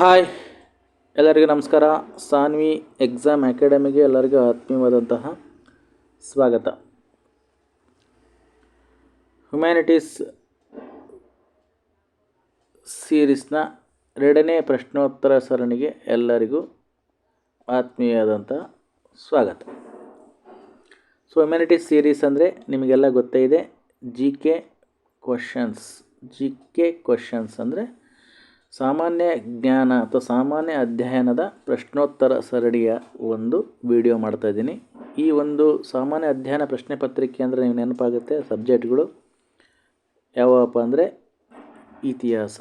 Hi, ಎಲ್ಲರಿಗೂ ನಮಸ್ಕಾರ. Saanvi exam ಅಕಾಡೆಮಿಗೆ ಎಲ್ಲರಿಗೂ ಆತ್ಮೀಯವಾದಂತಹ ಸ್ವಾಗತ. ಹ್ಯುಮ್ಯಾನಿಟೀಸ್ ಸೀರೀಸ್ನ ಎರಡನೇ ಪ್ರಶ್ನೋತ್ತರ ಸರಣಿಗೆ ಎಲ್ಲರಿಗೂ ಆತ್ಮೀಯವಾದಂತಹ ಸ್ವಾಗತ. ಸೊ ಹ್ಯುಮ್ಯಾನಿಟೀಸ್ ಸೀರೀಸ್ ಅಂದರೆ ನಿಮಗೆಲ್ಲ ಗೊತ್ತೇ ಇದೆ. G K questions G K questions ಅಂದರೆ ಸಾಮಾನ್ಯ ಜ್ಞಾನ ಅಥವಾ ಸಾಮಾನ್ಯ ಅಧ್ಯಯನದ ಪ್ರಶ್ನೋತ್ತರ ಸರಣಿಯ ಒಂದು ವಿಡಿಯೋ ಮಾಡ್ತಾಯಿದ್ದೀನಿ ಈ ಒಂದು ಸಾಮಾನ್ಯ ಅಧ್ಯಯನ ಪ್ರಶ್ನೆ ಪತ್ರಿಕೆ ಅಂದರೆ ನೀವು ನೆನಪಾಗುತ್ತೆ, ಸಬ್ಜೆಕ್ಟ್ಗಳು. ಯಾವಪ್ಪ ಅಂದರೆ ಇತಿಹಾಸ.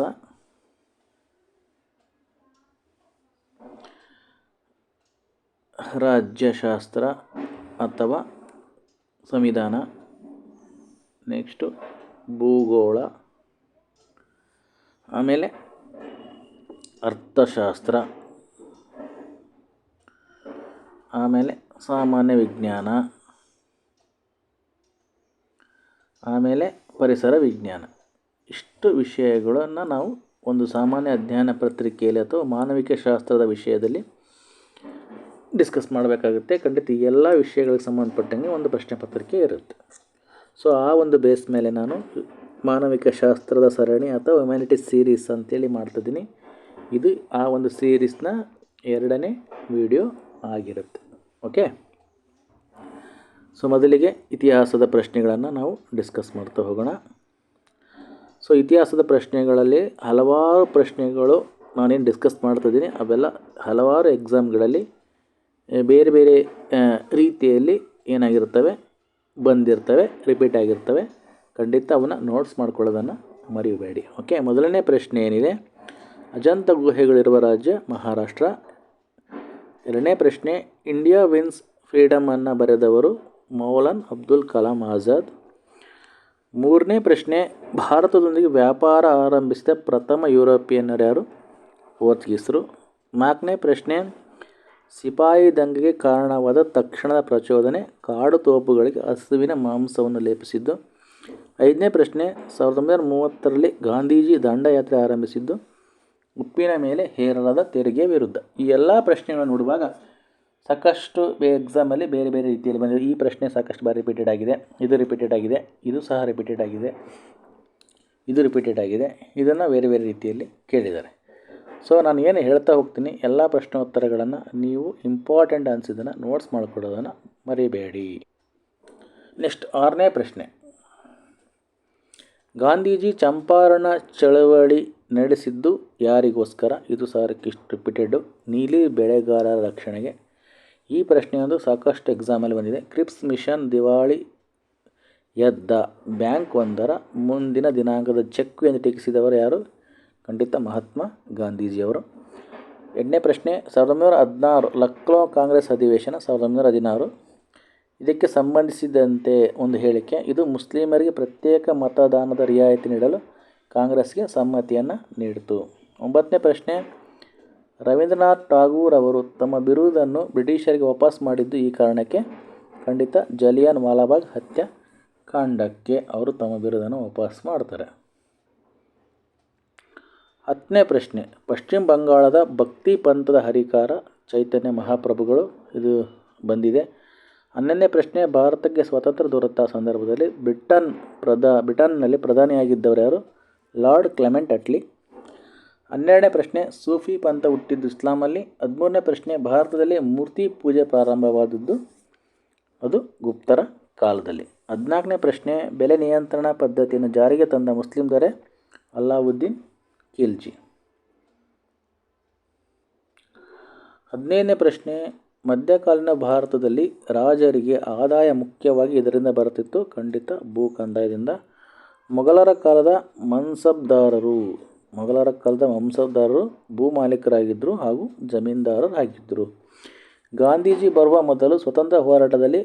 ರಾಜ್ಯಶಾಸ್ತ್ರ ಅಥವಾ ಸಂವಿಧಾನ. ನೆಕ್ಸ್ಟು ಭೂಗೋಳ. ಆಮೇಲೆ ಅರ್ಥಶಾಸ್ತ್ರ. ಆಮೇಲೆ ಸಾಮಾನ್ಯ ವಿಜ್ಞಾನ. ಆಮೇಲೆ ಪರಿಸರ ವಿಜ್ಞಾನ. ಇಷ್ಟು ವಿಷಯಗಳನ್ನು ನಾವು ಒಂದು ಸಾಮಾನ್ಯ ಅಧ್ಯಯನ ಪತ್ರಿಕೆಯಲ್ಲಿ ಅಥವಾ ಮಾನವಿಕ ಶಾಸ್ತ್ರದ ವಿಷಯದಲ್ಲಿ ಡಿಸ್ಕಸ್ ಮಾಡಬೇಕಾಗುತ್ತೆ. ಖಂಡಿತ ಈ ಎಲ್ಲ ವಿಷಯಗಳಿಗೆ ಸಂಬಂಧಪಟ್ಟಂಗೆ ಒಂದು ಪ್ರಶ್ನೆ ಪತ್ರಿಕೆ ಇರುತ್ತೆ. ಸೊ, ಆ ಒಂದು ಬೇಸ್ ಮೇಲೆ ನಾನು ಮಾನವಿಕ ಶಾಸ್ತ್ರದ ಸರಣಿ ಅಥವಾ ಹ್ಯುಮ್ಯಾನಿಟೀಸ್ ಸೀರೀಸ್ ಅಂತೇಳಿ ಮಾಡ್ತಿದ್ದೀನಿ. ಇದು ಆ ಒಂದು ಸೀರೀಸ್ನ ಎರಡನೇ ವಿಡಿಯೋ ಆಗಿರುತ್ತೆ. ಓಕೆ ಸೊ ಮೊದಲಿಗೆ ಇತಿಹಾಸದ ಪ್ರಶ್ನೆಗಳನ್ನು ನಾವು ಡಿಸ್ಕಸ್ ಮಾಡ್ತಾ ಹೋಗೋಣ. ಸೊ ಇತಿಹಾಸದ ಪ್ರಶ್ನೆಗಳಲ್ಲಿ ಹಲವಾರು ಪ್ರಶ್ನೆಗಳು ನಾನೇನು ಡಿಸ್ಕಸ್ ಮಾಡ್ತಿದ್ದೀನಿ ಅವೆಲ್ಲ ಹಲವಾರು ಎಕ್ಸಾಮ್ಗಳಲ್ಲಿ ಬೇರೆ ಬೇರೆ ರೀತಿಯಲ್ಲಿ ಏನಾಗಿರ್ತವೆ ಬಂದಿರ್ತವೆ ರಿಪೀಟ್ ಆಗಿರ್ತವೆ. ಖಂಡಿತ ಅವನ್ನ ನೋಟ್ಸ್ ಮಾಡ್ಕೊಳ್ಳೋದನ್ನು ಮರಿಬೇಡಿ. ಓಕೆ ಮೊದಲನೇ ಪ್ರಶ್ನೆ ಏನಿದೆ? ಅಜಂತ ಗುಹೆಗಳಿರುವ ರಾಜ್ಯ ಮಹಾರಾಷ್ಟ್ರ. ಎರಡನೇ ಪ್ರಶ್ನೆ, ಇಂಡಿಯಾ ವಿನ್ಸ್ ಫ್ರೀಡಮನ್ನು ಬರೆದವರು ಮೌಲನ್ ಅಬ್ದುಲ್ ಕಲಾಂ ಆಜಾದ್. ಮೂರನೇ ಪ್ರಶ್ನೆ, ಭಾರತದೊಂದಿಗೆ ವ್ಯಾಪಾರ ಆರಂಭಿಸಿದ ಪ್ರಥಮ ಯುರೋಪಿಯನ್ನರು ಯಾರು? ಪೋರ್ಚುಗೀಸರು ನಾಲ್ಕನೇ ಪ್ರಶ್ನೆ, ಸಿಪಾಯಿ ದಂಗೆಗೆ ಕಾರಣವಾದ ತಕ್ಷಣದ ಪ್ರಚೋದನೆ ಕಾಡು ತೋಪುಗಳಿಗೆ ಹಸುವಿನ ಮಾಂಸವನ್ನು ಲೇಪಿಸಿದ್ದು? ಐದನೇ ಪ್ರಶ್ನೆ, ಸಾವಿರದ ಒಂಬೈನೂರ ಮೂವತ್ತರಲ್ಲಿ ಗಾಂಧೀಜಿ ದಂಡಯಾತ್ರೆ ಆರಂಭಿಸಿದ್ದು? ಉಪ್ಪಿನ ಮೇಲೆ ಹೇರಲಾದ ತೆರಿಗೆ ವಿರುದ್ಧ. ಈ ಎಲ್ಲ ಪ್ರಶ್ನೆಗಳನ್ನು ನೋಡುವಾಗ ಸಾಕಷ್ಟು ಎಕ್ಸಾಮಲ್ಲಿ ಬೇರೆ ಬೇರೆ ರೀತಿಯಲ್ಲಿ ಬಂದಿದೆ. ಈ ಪ್ರಶ್ನೆ ಸಾಕಷ್ಟು ಬಾರಿ ರಿಪೀಟೆಡ್ ಆಗಿದೆ. ಇದು ರಿಪೀಟೆಡ್ ಆಗಿದೆ. ಇದು ಸಹ ರಿಪೀಟೆಡ್ ಆಗಿದೆ. ಇದು ರಿಪೀಟೆಡ್ ಆಗಿದೆ. ಇದನ್ನು ಬೇರೆ ಬೇರೆ ರೀತಿಯಲ್ಲಿ ಕೇಳಿದ್ದಾರೆ. ಸೊ ನಾನು ಏನು ಹೇಳ್ತಾ ಹೋಗ್ತೀನಿ, ಎಲ್ಲ ಪ್ರಶ್ನೋತ್ತರಗಳನ್ನು ನೀವು ಇಂಪಾರ್ಟೆಂಟ್ ಅನಿಸಿದ್ದನ್ನು ನೋಟ್ಸ್ ಮಾಡಿಕೊಡೋದನ್ನು ಮರಿಬೇಡಿ. ನೆಕ್ಸ್ಟ್ ಆರನೇ ಪ್ರಶ್ನೆ. ಗಾಂಧೀಜಿ ಚಂಪಾರಣ ಚಳವಳಿ ನಡೆಸಿದ್ದು ಯಾರಿಗೋಸ್ಕರ? ಇದು ಸಾರಕ್ಕಿಷ್ಟು ರಿಪೀಟೆಡ್ಡು ನೀಲಿ ಬೆಳೆಗಾರರ ರಕ್ಷಣೆಗೆ. ಈ ಪ್ರಶ್ನೆಯೊಂದು ಸಾಕಷ್ಟು ಎಕ್ಸಾಮಲ್ಲಿ ಬಂದಿದೆ. ಕ್ರಿಪ್ಸ್ ಮಿಷನ್ ದಿವಾಳಿ ಎದ್ದ ಬ್ಯಾಂಕ್ ಒಂದರ ಮುಂದಿನ ದಿನಾಂಕದ ಚೆಕ್ ಎಂದು ಟೀಕಿಸಿದವರು ಯಾರು? ಖಂಡಿತ ಮಹಾತ್ಮ ಗಾಂಧೀಜಿಯವರು. ಎರಡನೇ ಪ್ರಶ್ನೆ, ಸಾವಿರದ ಒಂಬೈನೂರ ಹದಿನಾರು ಲಕ್ನೋ ಕಾಂಗ್ರೆಸ್ ಅಧಿವೇಶನ ಸಾವಿರದ ಒಂಬೈನೂರ ಹದಿನಾರು. ಇದಕ್ಕೆ ಸಂಬಂಧಿಸಿದಂತೆ ಒಂದು ಹೇಳಿಕೆ, ಇದು ಮುಸ್ಲಿಮರಿಗೆ ಪ್ರತ್ಯೇಕ ಮತದಾನದ ರಿಯಾಯಿತಿ ನೀಡಲು ಕಾಂಗ್ರೆಸ್ಗೆ ಸಮ್ಮತಿಯನ್ನು ನೀಡಿತು. ಒಂಬತ್ತನೇ ಪ್ರಶ್ನೆ, ರವೀಂದ್ರನಾಥ್ ಟಾಗೂರ್ ಅವರು ತಮ್ಮ ಬಿರುದನ್ನು ಬ್ರಿಟಿಷರಿಗೆ ವಾಪಸ್ ಮಾಡಿದ್ದು ಈ ಕಾರಣಕ್ಕೆ? ಖಂಡಿತ, ಜಲಿಯನ್ ವಾಲಾಬಾಗ್ ಹತ್ಯಾಕಾಂಡಕ್ಕೆ ಅವರು ತಮ್ಮ ಬಿರುದನ್ನು ವಾಪಸ್ ಮಾಡ್ತಾರೆ. ಹತ್ತನೇ ಪ್ರಶ್ನೆ, ಪಶ್ಚಿಮ ಬಂಗಾಳದ ಭಕ್ತಿ ಪಂಥದ ಹರಿಕಾರ ಚೈತನ್ಯ ಮಹಾಪ್ರಭುಗಳು ಇದು ಬಂದಿದೆ. ಹನ್ನೊಂದನೇ ಪ್ರಶ್ನೆ, ಭಾರತಕ್ಕೆ ಸ್ವಾತಂತ್ರ್ಯ ದೊರೆತ ಸಂದರ್ಭದಲ್ಲಿ ಬ್ರಿಟನ್ ಪ್ರಧಾ, ಬ್ರಿಟನ್ನಲ್ಲಿ ಪ್ರಧಾನಿಯಾಗಿದ್ದವರು ಯಾರು? Lord Clement Attlee. ಹನ್ನೆರಡನೇ ಪ್ರಶ್ನೆ, ಸೂಫಿ ಪಂಥ ಹುಟ್ಟಿದ್ದು ಇಸ್ಲಾಮಲ್ಲಿ. ಹದಿಮೂರನೇ ಪ್ರಶ್ನೆ, ಭಾರತದಲ್ಲಿ ಮೂರ್ತಿ ಪೂಜೆ ಪ್ರಾರಂಭವಾದದ್ದು ಅದು ಗುಪ್ತರ ಕಾಲದಲ್ಲಿ. ಹದಿನಾಲ್ಕನೇ ಪ್ರಶ್ನೆ, ಬೆಲೆ ನಿಯಂತ್ರಣ ಪದ್ಧತಿಯನ್ನು ಜಾರಿಗೆ ತಂದ ಮುಸ್ಲಿಂ ದೊರೆ ಅಲ್ಲಾವುದ್ದೀನ್ ಖಿಲ್ಜಿ. ಹದಿನೈದನೇ ಪ್ರಶ್ನೆ, ಮಧ್ಯಕಾಲೀನ ಭಾರತದಲ್ಲಿ ರಾಜರಿಗೆ ಆದಾಯ ಮುಖ್ಯವಾಗಿ ಇದರಿಂದ ಬರುತ್ತಿತ್ತು. ಖಂಡಿತ ಭೂ ಕಂದಾಯದಿಂದ ಮೊಘಲರ ಕಾಲದ ಮನ್ಸಬ್ದಾರರು, ಮೊಘಲರ ಕಾಲದ ಮನ್ಸಬ್ದಾರರು ಭೂ ಮಾಲೀಕರಾಗಿದ್ದರು ಹಾಗೂ ಜಮೀನ್ದಾರರಾಗಿದ್ದರು ಗಾಂಧೀಜಿ ಬರುವ ಮೊದಲು ಸ್ವತಂತ್ರ ಹೋರಾಟದಲ್ಲಿ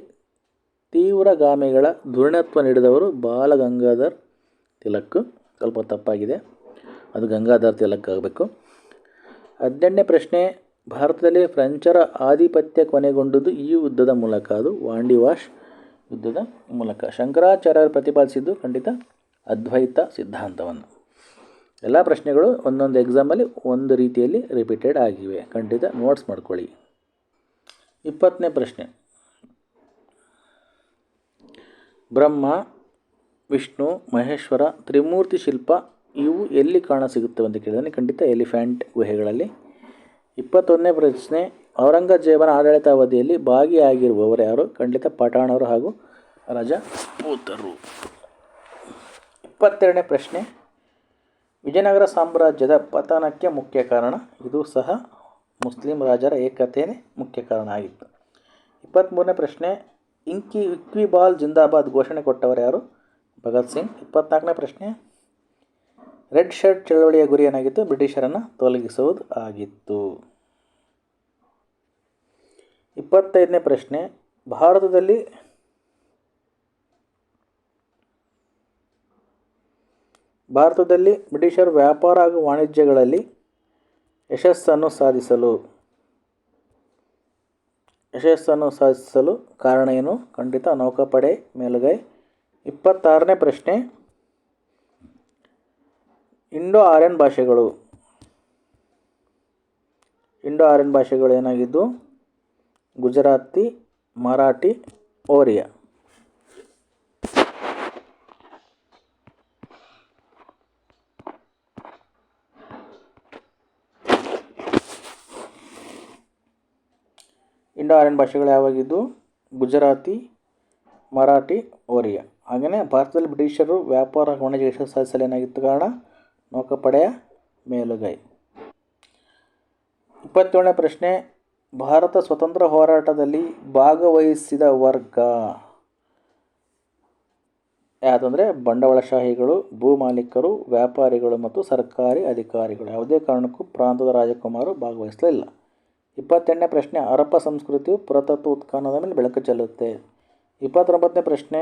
ತೀವ್ರಗಾಮಿಗಳ ಧುರಣತ್ವ ನೀಡಿದವರು ಬಾಲಗಂಗಾಧರ್ ತಿಲಕ್. ಸ್ವಲ್ಪ ತಪ್ಪಾಗಿದೆ. ಅದು ಗಂಗಾಧರ್ ತಿಲಕ್ ಆಗಬೇಕು. ಹದಿನೆಂಟನೇ ಪ್ರಶ್ನೆ, ಭಾರತದಲ್ಲಿ ಫ್ರೆಂಚರ ಆಧಿಪತ್ಯ ಕೊನೆಗೊಂಡದ್ದು ಈ ಯುದ್ಧದ ಮೂಲಕ. ಅದು ವಾಂಡಿವಾಶ್ ಯುದ್ಧದ ಮೂಲಕ. ಶಂಕರಾಚಾರ್ಯರು ಪ್ರತಿಪಾದಿಸಿದ್ದು ಖಂಡಿತ ಅದ್ವೈತ ಸಿದ್ಧಾಂತವನ್ನು. ಎಲ್ಲ ಪ್ರಶ್ನೆಗಳು ಒಂದೊಂದು ಎಕ್ಸಾಮಲ್ಲಿ ಒಂದು ರೀತಿಯಲ್ಲಿ ರಿಪೀಟೆಡ್ ಆಗಿವೆ. ಖಂಡಿತ ನೋಟ್ಸ್ ಮಾಡ್ಕೊಳ್ಳಿ. ಇಪ್ಪತ್ತನೇ ಪ್ರಶ್ನೆ. ಬ್ರಹ್ಮ, ವಿಷ್ಣು, ಮಹೇಶ್ವರ, ತ್ರಿಮೂರ್ತಿ ಶಿಲ್ಪ, ಇವು ಎಲ್ಲಿ ಕಾಣಸಿಗುತ್ತವೆ ಅಂತ ಕೇಳಿದಾನೆ ಖಂಡಿತ ಎಲಿಫ್ಯಾಂಟ್ ಗುಹೆಗಳಲ್ಲಿ. ಇಪ್ಪತ್ತೊಂದನೇ ಪ್ರಶ್ನೆ. ಔರಂಗಜೇಬನ ಆಡಳಿತಾವಧಿಯಲ್ಲಿ ಭಾಗಿಯಾಗಿರುವವರು ಯಾರು? ಖಂಡಿತ ಪಠಾಣರು ಹಾಗೂ ರಜಪೂತರು. ಇಪ್ಪತ್ತೆರಡನೇ ಪ್ರಶ್ನೆ. ವಿಜಯನಗರ ಸಾಮ್ರಾಜ್ಯದ ಪತನಕ್ಕೆ ಮುಖ್ಯ ಕಾರಣ, ಇದು ಸಹ ಮುಸ್ಲಿಂ ರಾಜರ ಏಕತೆಯೇ ಮುಖ್ಯ ಕಾರಣ ಆಗಿತ್ತು. ಇಪ್ಪತ್ತ್ಮೂರನೇ ಪ್ರಶ್ನೆ, ಇಂಕಿ ಇಕ್ವಿಬಾಲ್ ಜಿಂದಾಬಾದ್ ಘೋಷಣೆ ಕೊಟ್ಟವರು ಯಾರು? ಭಗತ್ ಸಿಂಗ್. ಇಪ್ಪತ್ನಾಲ್ಕನೇ ಪ್ರಶ್ನೆ, ರೆಡ್ ಶರ್ಟ್ ಚಳವಳಿಯ ಗುರಿ ಏನಾಗಿತ್ತು ಬ್ರಿಟಿಷರನ್ನು ತೊಲಗಿಸುವುದು ಆಗಿತ್ತು. ಇಪ್ಪತ್ತೈದನೇ ಪ್ರಶ್ನೆ, ಭಾರತದಲ್ಲಿ ಭಾರತದಲ್ಲಿ ಬ್ರಿಟಿಷರು ವ್ಯಾಪಾರ ಹಾಗೂ ವಾಣಿಜ್ಯಗಳಲ್ಲಿ ಯಶಸ್ಸನ್ನು ಸಾಧಿಸಲು ಯಶಸ್ಸನ್ನು ಸಾಧಿಸಲು ಕಾರಣ ಏನು? ಖಂಡಿತ ನೌಕಾಪಡೆ, ಮೇಲುಗೈ. ಇಪ್ಪತ್ತಾರನೇ ಪ್ರಶ್ನೆ. ಇಂಡೋ ಆರ್ಯನ್ ಭಾಷೆಗಳು. ಇಂಡೋ ಆರ್ಯನ್ ಭಾಷೆಗಳು ಏನಾಗಿದ್ದು? ಗುಜರಾತಿ, ಮರಾಠಿ, ಓರಿಯಾ. ಆರ್ಯನ್ ಭಾಷೆಗಳು ಯಾವಾಗಿದ್ದು ಗುಜರಾತಿ, ಮರಾಠಿ, ಒರಿಯಾ. ಹಾಗೆಯೇ ಭಾರತದಲ್ಲಿ ಬ್ರಿಟಿಷರು ವ್ಯಾಪಾರ ವಾಣಿಜ್ಯ ಯಶಸ್ಸು ಸಾಧಿಸಲು ಏನಾಗಿತ್ತು ಕಾರಣ? ನೌಕಾಪಡೆಯ ಮೇಲುಗೈ. ಇಪ್ಪತ್ತೇಳನೇ ಪ್ರಶ್ನೆ. ಭಾರತ ಸ್ವತಂತ್ರ ಹೋರಾಟದಲ್ಲಿ ಭಾಗವಹಿಸಿದ ವರ್ಗ ಯಾವುದಂದರೆ ಬಂಡವಾಳಶಾಹಿಗಳು ಭೂಮಾಲೀಕರು ವ್ಯಾಪಾರಿಗಳು ಮತ್ತು ಸರ್ಕಾರಿ ಅಧಿಕಾರಿಗಳು. ಯಾವುದೇ ಕಾರಣಕ್ಕೂ ಪ್ರಾಂತದ ರಾಜಕುಮಾರರು ಭಾಗವಹಿಸಲಿಲ್ಲ. ಇಪ್ಪತ್ತೆಂಟನೇ ಪ್ರಶ್ನೆ, ಹರಪ್ಪ ಸಂಸ್ಕೃತಿಯು ಪುರಾತತ್ವ ಉತ್ಖನನದ ಮೇಲೆ ಬೆಳಕು ಚೆಲ್ಲುತ್ತೆ. ಇಪ್ಪತ್ತೊಂಬತ್ತನೇ ಪ್ರಶ್ನೆ,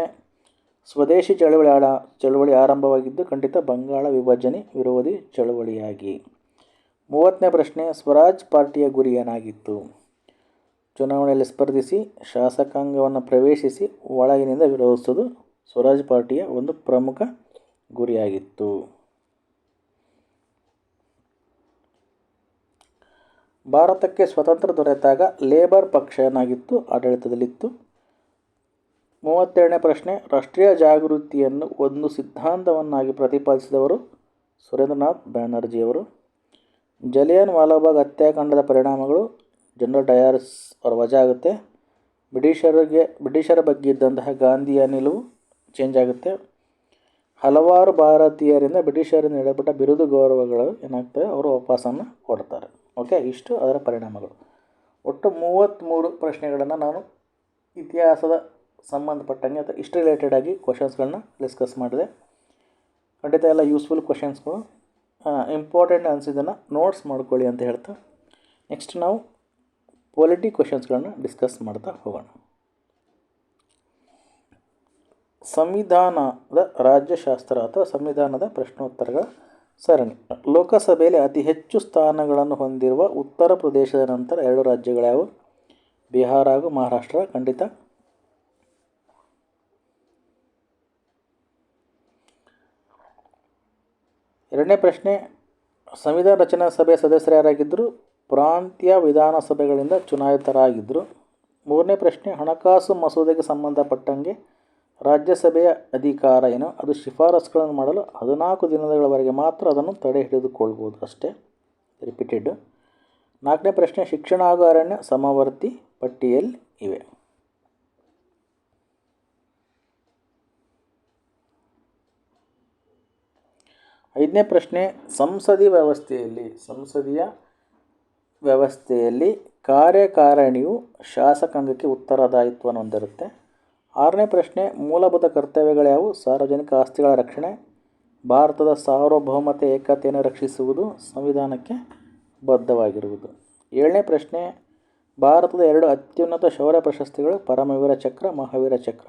ಸ್ವದೇಶಿ ಚಳವಳಿ ಆಳ ಚಳವಳಿ ಆರಂಭವಾಗಿದ್ದು ಖಂಡಿತ ಬಂಗಾಳ ವಿಭಜನೆ ವಿರೋಧಿ ಚಳವಳಿಯಾಗಿ. ಮೂವತ್ತನೇ ಪ್ರಶ್ನೆ, ಸ್ವರಾಜ್ ಪಾರ್ಟಿಯ ಗುರಿ ಏನಾಗಿತ್ತು? ಚುನಾವಣೆಯಲ್ಲಿ ಸ್ಪರ್ಧಿಸಿ, ಶಾಸಕಾಂಗವನ್ನು ಪ್ರವೇಶಿಸಿ, ಒಳಗಿನಿಂದ ವಿರೋಧಿಸುವುದು ಸ್ವರಾಜ್ ಪಾರ್ಟಿಯ ಒಂದು ಪ್ರಮುಖ ಗುರಿಯಾಗಿತ್ತು. ಭಾರತಕ್ಕೆ ಸ್ವತಂತ್ರ ದೊರೆತಾಗ ಲೇಬರ್ ಪಕ್ಷ ಏನಾಗಿತ್ತು? ಆಡಳಿತದಲ್ಲಿತ್ತು. ಮೂವತ್ತೆರಡನೇ ಪ್ರಶ್ನೆ, ರಾಷ್ಟ್ರೀಯ ಜಾಗೃತಿಯನ್ನು ಒಂದು ಸಿದ್ಧಾಂತವನ್ನಾಗಿ ಪ್ರತಿಪಾದಿಸಿದವರು ಸುರೇಂದ್ರನಾಥ್ ಬ್ಯಾನರ್ಜಿಯವರು. ಜಲಿಯನ್ ವಾಲಾಬಾಗ್ ಹತ್ಯಾಕಾಂಡದ ಪರಿಣಾಮಗಳು ಜನರಲ್ ಡಯಾರ್ಸ್ ಅವರ ವಜಾ ಆಗುತ್ತೆ. ಬ್ರಿಟಿಷರಿಗೆ, ಬ್ರಿಟಿಷರ ಬಗ್ಗೆ ಇದ್ದಂತಹ ಗಾಂಧಿಯ ನಿಲುವು ಚೇಂಜ್ ಆಗುತ್ತೆ. ಹಲವಾರು ಭಾರತೀಯರಿಂದ ಬ್ರಿಟಿಷರಿಂದ ನೀಡಲ್ಪಟ್ಟ ಬಿರುದು ಗೌರವಗಳು ಏನಾಗ್ತವೆ? ಅವರು ವಾಪಸ್ಸನ್ನು ಕೊಡ್ತಾರೆ. ಓಕೆ ಇಷ್ಟು ಅದರ ಪರಿಣಾಮಗಳು. ಒಟ್ಟು ಮೂವತ್ತ್ಮೂರು ಪ್ರಶ್ನೆಗಳನ್ನು ನಾನು ಇತಿಹಾಸದ ಸಂಬಂಧಪಟ್ಟಂಗೆ ಅಥವಾ ಇಷ್ಟು ರಿಲೇಟೆಡ್ ಆಗಿ ಕ್ವಶನ್ಸ್ಗಳನ್ನ ಡಿಸ್ಕಸ್ ಮಾಡಿದೆ. ಖಂಡಿತ ಎಲ್ಲ ಯೂಸ್ಫುಲ್ ಕ್ವಶನ್ಸ್ಗಳು ಇಂಪಾರ್ಟೆಂಟ್ ಅನಿಸಿದ್ದನ್ನು ನೋಟ್ಸ್ ಮಾಡ್ಕೊಳ್ಳಿ ಅಂತ ಹೇಳ್ತಾ. ನೆಕ್ಸ್ಟ್ ನಾವು ಪೊಲಿಟಿ ಕ್ವಶನ್ಸ್ಗಳನ್ನ ಡಿಸ್ಕಸ್ ಮಾಡ್ತಾ ಹೋಗೋಣ. ಸಂವಿಧಾನದ ರಾಜ್ಯಶಾಸ್ತ್ರ ಅಥವಾ ಸಂವಿಧಾನದ ಪ್ರಶ್ನೋತ್ತರಗಳ ಸರಣಿ. ಲೋಕಸಭೆಯಲ್ಲಿ ಅತಿ ಹೆಚ್ಚು ಸ್ಥಾನಗಳನ್ನು ಹೊಂದಿರುವ ಉತ್ತರ ಪ್ರದೇಶದ ನಂತರ ಎರಡು ರಾಜ್ಯಗಳ್ಯಾವು ಬಿಹಾರ ಹಾಗೂ ಮಹಾರಾಷ್ಟ್ರ. ಖಂಡಿತ. ಎರಡನೇ ಪ್ರಶ್ನೆ, ಸಂವಿಧಾನ ರಚನಾ ಸಭೆಯ ಸದಸ್ಯರು ಯಾರಾಗಿದ್ದರು? ಪ್ರಾಂತೀಯ ವಿಧಾನಸಭೆಗಳಿಂದ ಚುನಾಯಿತರಾಗಿದ್ದರು. ಮೂರನೇ ಪ್ರಶ್ನೆ, ಹಣಕಾಸು ಮಸೂದೆಗೆ ಸಂಬಂಧಪಟ್ಟಂಗೆ ರಾಜ್ಯಸಭೆಯ ಅಧಿಕಾರ ಏನು, ಅದು ಶಿಫಾರಸುಗಳನ್ನು ಮಾಡಲು ಹದಿನಾಲ್ಕು ದಿನಗಳವರೆಗೆ ಮಾತ್ರ ಅದನ್ನು ತಡೆ ಹಿಡಿದುಕೊಳ್ಬೋದು ಅಷ್ಟೇ. ರಿಪೀಟೆಡ್ ನಾಲ್ಕನೇ ಪ್ರಶ್ನೆ, ಶಿಕ್ಷಣ ಹಾಗೂ ಅರಣ್ಯ ಸಮವರ್ತಿ ಪಟ್ಟಿಯಲ್ಲಿ ಇವೆ. ಐದನೇ ಪ್ರಶ್ನೆ, ಸಂಸದೀಯ ವ್ಯವಸ್ಥೆಯಲ್ಲಿ ಸಂಸದೀಯ ವ್ಯವಸ್ಥೆಯಲ್ಲಿ ಕಾರ್ಯಕಾರಣಿಯು ಶಾಸಕಾಂಗಕ್ಕೆ ಉತ್ತರದಾಯಿತ್ವವನ್ನು ಹೊಂದಿರುತ್ತೆ ಆರನೇ ಪ್ರಶ್ನೆ, ಮೂಲಭೂತ ಕರ್ತವ್ಯಗಳ್ಯಾವು ಸಾರ್ವಜನಿಕ ಆಸ್ತಿಗಳ ರಕ್ಷಣೆ, ಭಾರತದ ಸಾರ್ವಭೌಮತೆ ಏಕತೆಯನ್ನು ರಕ್ಷಿಸುವುದು ಸಂವಿಧಾನಕ್ಕೆ ಬದ್ಧವಾಗಿರುವುದು. ಏಳನೇ ಪ್ರಶ್ನೆ, ಭಾರತದ ಎರಡು ಅತ್ಯುನ್ನತ ಶೌರ್ಯ ಪ್ರಶಸ್ತಿಗಳು, ಪರಮವೀರ ಚಕ್ರ, ಮಹಾವೀರ ಚಕ್ರ.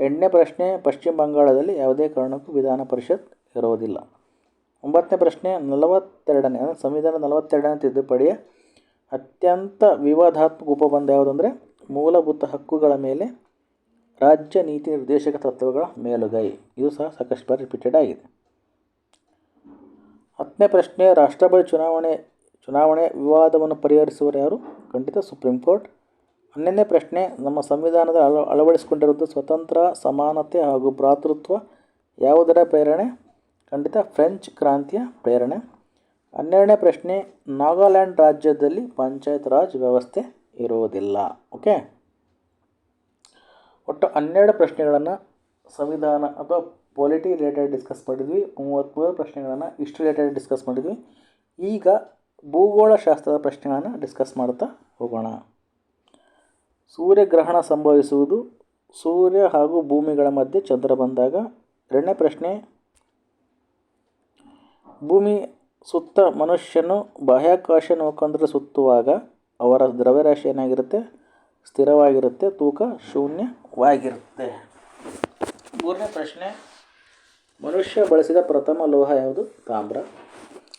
ಎಂಟನೇ ಪ್ರಶ್ನೆ, ಪಶ್ಚಿಮ ಬಂಗಾಳದಲ್ಲಿ ಯಾವುದೇ ಕಾರಣಕ್ಕೂ ವಿಧಾನ ಪರಿಷತ್ ಇರುವುದಿಲ್ಲ. ಒಂಬತ್ತನೇ ಪ್ರಶ್ನೆ, ನಲವತ್ತೆರಡನೇ, ಅಂದರೆ ಸಂವಿಧಾನ ನಲವತ್ತೆರಡನೇ ತಿದ್ದುಪಡಿಯ ಅತ್ಯಂತ ವಿವಾದಾತ್ಮಕ ಉಪಬಂಧ ಯಾವುದಂದರೆ ಮೂಲಭೂತ ಹಕ್ಕುಗಳ ಮೇಲೆ ರಾಜ್ಯ ನೀತಿ ನಿರ್ದೇಶಕ ತತ್ವಗಳ ಮೇಲುಗೈ. ಇದು ಸಹ ಸಾಕಷ್ಟು ಬಾರಿ ರಿಪೀಟೆಡ್ ಆಗಿದೆ. ಹತ್ತನೇ ಪ್ರಶ್ನೆ, ರಾಷ್ಟ್ರಪತಿ ಚುನಾವಣೆ ಚುನಾವಣೆ ವಿವಾದವನ್ನು ಪರಿಹರಿಸುವರು ಯಾರು? ಖಂಡಿತ ಸುಪ್ರೀಂ ಕೋರ್ಟ್ ಹನ್ನೊಂದನೇ ಪ್ರಶ್ನೆ, ನಮ್ಮ ಸಂವಿಧಾನದ ಅಳ, ಅಳವಡಿಸಿಕೊಂಡಿರುವುದು ಸ್ವತಂತ್ರ, ಸಮಾನತೆ ಹಾಗೂ ಭ್ರಾತೃತ್ವ ಯಾವುದರ ಪ್ರೇರಣೆ? ಖಂಡಿತ ಫ್ರೆಂಚ್ ಕ್ರಾಂತಿಯ ಪ್ರೇರಣೆ. ಹನ್ನೆರಡನೇ ಪ್ರಶ್ನೆ, ನಾಗಾಲ್ಯಾಂಡ್ ರಾಜ್ಯದಲ್ಲಿ ಪಂಚಾಯತ್ ರಾಜ್ ವ್ಯವಸ್ಥೆ ಇರುವುದಿಲ್ಲ. ಓಕೆ ಒಟ್ಟು ಹನ್ನೆರಡು ಪ್ರಶ್ನೆಗಳನ್ನು ಸಂವಿಧಾನ ಅಥವಾ ಪೊಲಿಟಿ ರಿಲೇಟೆಡ್ ಡಿಸ್ಕಸ್ ಮಾಡಿದ್ವಿ ಮೂವತ್ತ್ಮೂರು ಪ್ರಶ್ನೆಗಳನ್ನು ಇಷ್ಟು ರಿಲೇಟೆಡ್ ಡಿಸ್ಕಸ್ ಮಾಡಿದ್ವಿ. ಈಗ ಭೂಗೋಳಶಾಸ್ತ್ರದ ಪ್ರಶ್ನೆಗಳನ್ನು ಡಿಸ್ಕಸ್ ಮಾಡ್ತಾ ಹೋಗೋಣ. ಸೂರ್ಯಗ್ರಹಣ ಸಂಭವಿಸುವುದು ಸೂರ್ಯ ಹಾಗೂ ಭೂಮಿಗಳ ಮಧ್ಯೆ ಚಂದ್ರ ಬಂದಾಗ. ಎರಡನೇ ಪ್ರಶ್ನೆ, ಭೂಮಿ ಸುತ್ತ ಮನುಷ್ಯನು ಬಾಹ್ಯಾಕಾಶ ನೋಕಂದ್ರೆ ಸುತ್ತುವಾಗ ಅವರ ದ್ರವ್ಯರಾಶಿ ಏನಾಗಿರುತ್ತೆ? ಸ್ಥಿರವಾಗಿರುತ್ತೆ, ತೂಕ ಶೂನ್ಯವಾಗಿರುತ್ತೆ. ಮೂರನೇ ಪ್ರಶ್ನೆ, ಮನುಷ್ಯ ಬಳಸಿದ ಪ್ರಥಮ ಲೋಹ ಯಾವುದು? ತಾಮ್ರ.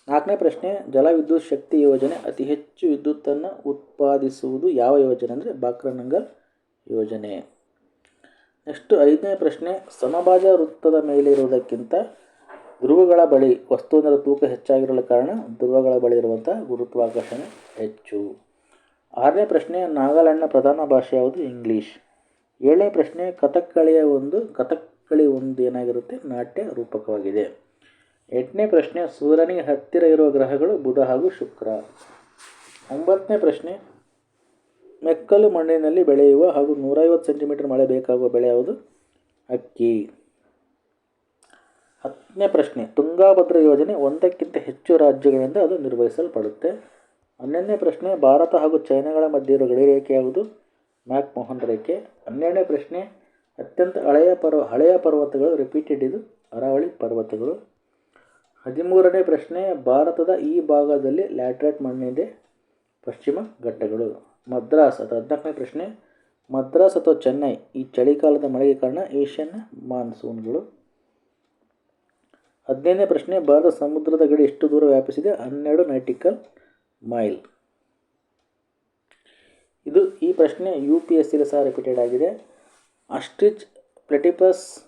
ನಾಲ್ಕನೇ ಪ್ರಶ್ನೆ ಜಲವಿದ್ಯುತ್ ಶಕ್ತಿ ಯೋಜನೆ ಅತಿ ಹೆಚ್ಚು ವಿದ್ಯುತ್ತನ್ನು ಉತ್ಪಾದಿಸುವುದು ಯಾವ ಯೋಜನೆ ಅಂದರೆ ಬಾಕ್ರನಂಗಲ್ ಯೋಜನೆ. ನೆಕ್ಸ್ಟ್ ಐದನೇ ಪ್ರಶ್ನೆ, ಸಮಭಾಜ ವೃತ್ತದ ಮೇಲೆ ಇರುವುದಕ್ಕಿಂತ ಧ್ರುವಗಳ ಬಳಿ ವಸ್ತುವಿನ ತೂಕ ಹೆಚ್ಚಾಗಿರಲು ಕಾರಣ ಧ್ರುವಗಳ ಬಳಿ ಇರುವಂಥ ಗುರುತ್ವಾಕರ್ಷಣೆ ಹೆಚ್ಚು. ಆರನೇ ಪ್ರಶ್ನೆ, ನಾಗಾಲ್ಯಾಂಡ್ನ ಪ್ರಧಾನ ಭಾಷೆ ಯಾವುದು? ಇಂಗ್ಲೀಷ್. ಏಳನೇ ಪ್ರಶ್ನೆ, ಕಥಕ್ಕಳಿಯ ಒಂದು, ಕಥಕ್ಕಳಿ ಒಂದು ಏನಾಗಿರುತ್ತೆ? ನಾಟ್ಯ ರೂಪಕವಾಗಿದೆ. ಎಂಟನೇ ಪ್ರಶ್ನೆ, ಸೂರ್ಯನಿಗೆ ಹತ್ತಿರ ಇರುವ ಗ್ರಹಗಳು ಬುಧ ಹಾಗೂ ಶುಕ್ರ. ಒಂಬತ್ತನೇ ಪ್ರಶ್ನೆ, ಮೆಕ್ಕಲು ಮಣ್ಣಿನಲ್ಲಿ ಬೆಳೆಯುವ ಹಾಗೂ ನೂರೈವತ್ತು ಸೆಂಟಿಮೀಟರ್ ಮಳೆ ಬೇಕಾಗುವ ಬೆಳೆ ಯಾವುದು? ಅಕ್ಕಿ. ಹತ್ತನೇ ಪ್ರಶ್ನೆ, ತುಂಗಾಭದ್ರಾ ಯೋಜನೆ ಒಂದಕ್ಕಿಂತ ಹೆಚ್ಚು ರಾಜ್ಯಗಳಿಂದ ಅದು ನಿರ್ವಹಿಸಲ್ಪಡುತ್ತೆ. ಹನ್ನೊಂದನೇ ಪ್ರಶ್ನೆ, ಭಾರತ ಹಾಗೂ ಚೈನಾಗಳ ಮಧ್ಯೆ ಗಡಿ ರೇಖೆ ಯಾವುದು? ಮ್ಯಾಕ್ ಮೋಹನ್ ರೇಖೆ. ಹನ್ನೆರಡನೇ ಪ್ರಶ್ನೆ, ಅತ್ಯಂತ ಹಳೆಯ ಪರ್ವ, ಹಳೆಯ ಪರ್ವತಗಳು ರಿಪೀಟೆಡ್ ಇದು, ಅರಾವಳಿ ಪರ್ವತಗಳು. ಹದಿಮೂರನೇ ಪ್ರಶ್ನೆ, ಭಾರತದ ಈ ಭಾಗದಲ್ಲಿ ಲ್ಯಾಟ್ರೈಟ್ ಮಣ್ಣಿದೆ, ಪಶ್ಚಿಮ ಘಟ್ಟಗಳು. ಮದ್ರಾಸ್ ಅಥವಾ ಹದಿನಾಲ್ಕನೇ ಪ್ರಶ್ನೆ. ಮದ್ರಾಸ್ ಅಥವಾ ಚೆನ್ನೈ, ಈ ಚಳಿಗಾಲದ ಮಳೆಗೆ ಕಾರಣ ಏಷ್ಯನ್ ಮಾನ್ಸೂನ್ಗಳು. ಹದಿನೈದನೇ ಪ್ರಶ್ನೆ, ಭಾರತ ಸಮುದ್ರದ ಗಡಿ ಎಷ್ಟು ದೂರ ವ್ಯಾಪಿಸಿದೆ? ಹನ್ನೆರಡು, ನೈಟಿಕಲ್. ಮೈಲ್ ಇದು ಈ ಪ್ರಶ್ನೆ ಯು ಪಿ ಎಸ್ ಸಿಲಿ ಸಹ ರಿಪೀಟೆಡ್ ಆಗಿದೆ. ಅಸ್ಟ್ರಿಚ್, ಪ್ಲೆಟಿಪಸ್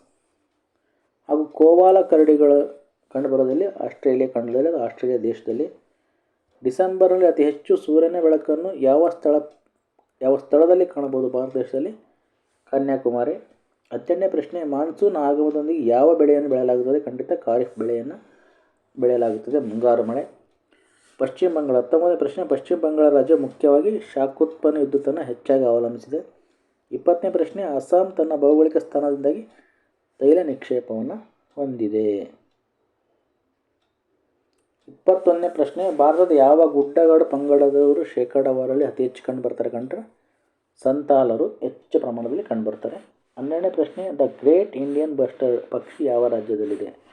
ಹಾಗೂ ಕೋವಾಲ ಕರಡಿಗಳು ಕಂಡುಬರೋದಲ್ಲಿ ಆಸ್ಟ್ರೇಲಿಯಾ ಅದು ಆಸ್ಟ್ರೇಲಿಯಾ ದೇಶದಲ್ಲಿ ಡಿಸೆಂಬರ್ನಲ್ಲಿ ಅತಿ ಹೆಚ್ಚು ಸೂರ್ಯನ ಬೆಳಕನ್ನು ಯಾವ ಸ್ಥಳ, ಯಾವ ಸ್ಥಳದಲ್ಲಿ ಕಾಣಬಹುದು? ಭಾರತ ದೇಶದಲ್ಲಿ ಕನ್ಯಾಕುಮಾರಿ. ಹತ್ತನೇ ಪ್ರಶ್ನೆ, ಮಾನ್ಸೂನ್ ಆಗಮನದೊಂದಿಗೆ ಯಾವ ಬೆಳೆಯನ್ನು ಬೆಳೆಯಲಾಗುತ್ತದೆ? ಖಂಡಿತ ಖಾರಿಫ್ ಬೆಳೆಯನ್ನು ಬೆಳೆಯಲಾಗುತ್ತದೆ. ಮುಂಗಾರು ಮಳೆ. ಪಶ್ಚಿಮ ಬಂಗಾಳ ಹತ್ತೊಂಬತ್ತನೇ ಪ್ರಶ್ನೆ, ಪಶ್ಚಿಮ ಬಂಗಾಳ ರಾಜ್ಯ ಮುಖ್ಯವಾಗಿ ಶಾಖೋತ್ಪನ್ನ ವಿದ್ಯುತ್ತನ್ನು ಹೆಚ್ಚಾಗಿ ಅವಲಂಬಿಸಿದೆ. ಇಪ್ಪತ್ತನೇ ಪ್ರಶ್ನೆ, ಅಸ್ಸಾಂ ತನ್ನ ಭೌಗೋಳಿಕ ಸ್ಥಾನದಿಂದಾಗಿ ತೈಲ ನಿಕ್ಷೇಪವನ್ನು ಹೊಂದಿದೆ. ಇಪ್ಪತ್ತೊಂದನೇ ಪ್ರಶ್ನೆ, ಭಾರತದ ಯಾವ ಗುಡ್ಡಗಾಡು ಪಂಗಡದವರು ಶೇಕಡಾವಾರಲ್ಲಿ ಅತಿ ಹೆಚ್ಚು ಕಂಡು ಬರ್ತಾರೆ ಕಂಡ್ರೆ? ಸಂತಾಲರು ಹೆಚ್ಚು ಪ್ರಮಾಣದಲ್ಲಿ ಕಂಡುಬರ್ತಾರೆ. ಹನ್ನೆರಡನೇ ಪ್ರಶ್ನೆ, ದ ಗ್ರೇಟ್ ಇಂಡಿಯನ್ ಬಸ್ಟರ್ ಪಕ್ಷಿ ಯಾವ ರಾಜ್ಯದಲ್ಲಿದೆ?